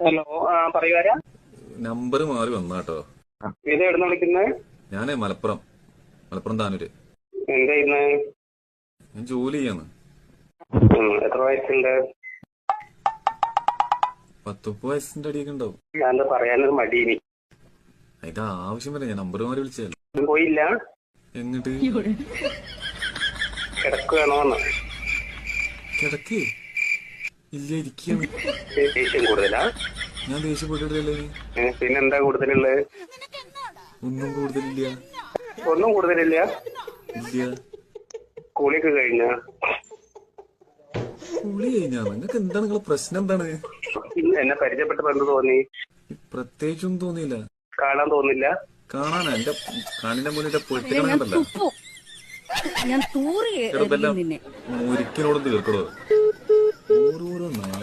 Hello ആ പറയുവാരാ number മാറി വന്നാട്ടോ. ഇത് എവിടെ വിളിക്കുന്നത് ഞാനേ മലപ്പുറം മലപ്പുറം താനൂര്. എന്താ ഇന്ന് ഞാൻ ജോലി ചെയ്യാന്ന് എത്ര വയസ്സുണ്ട്? പത്തുപ്പ വയസ്സിന്റെ അടിയൊക്കെ ഉണ്ടാവും. ഞാൻ പറയാനൊരു മടിയിനി. അതിന്റെ ആവശ്യം വരെ ഞാൻ നമ്പർ മാറി വിളിച്ചതല്ല. ഇന്ന് പോയില്ല. എങ്ങോട്ട്? കിടക്കുകയാണോന്ന് കിടക്ക്. ഇല്ല ഇരിക്കും. ദേഷ്യം കൂടുതലാ? ഞാൻ ദേഷ്യപ്പെട്ടിട്ടില്ലേ പിന്നെന്താ കൂടുതലുള്ളത്? ഒന്നും കൂടുതലില്ല. ഒന്നും കൂടുതലില്ല? ഇല്ല. കുളിയൊക്കെ കഴിഞ്ഞ? കുളി കഴിഞ്ഞാ? നിങ്ങക്ക് എന്താണ് നിങ്ങളെ പ്രശ്നം എന്താണ്? എന്നെ പരിചയപ്പെട്ടപ്പോ എന്ത് തോന്നി? പ്രത്യേകിച്ചൊന്നും തോന്നിയില്ല. കാണാൻ തോന്നില്ല? കാണാനാ? എന്റെ കണ്ണിന്റെ മുന്നിൽ പൊട്ടിക്കണല്ലോ ഞാൻ തൂറി എറിയും നിന്നെ. ഒരിക്കലോടും തീർക്കടോ mı?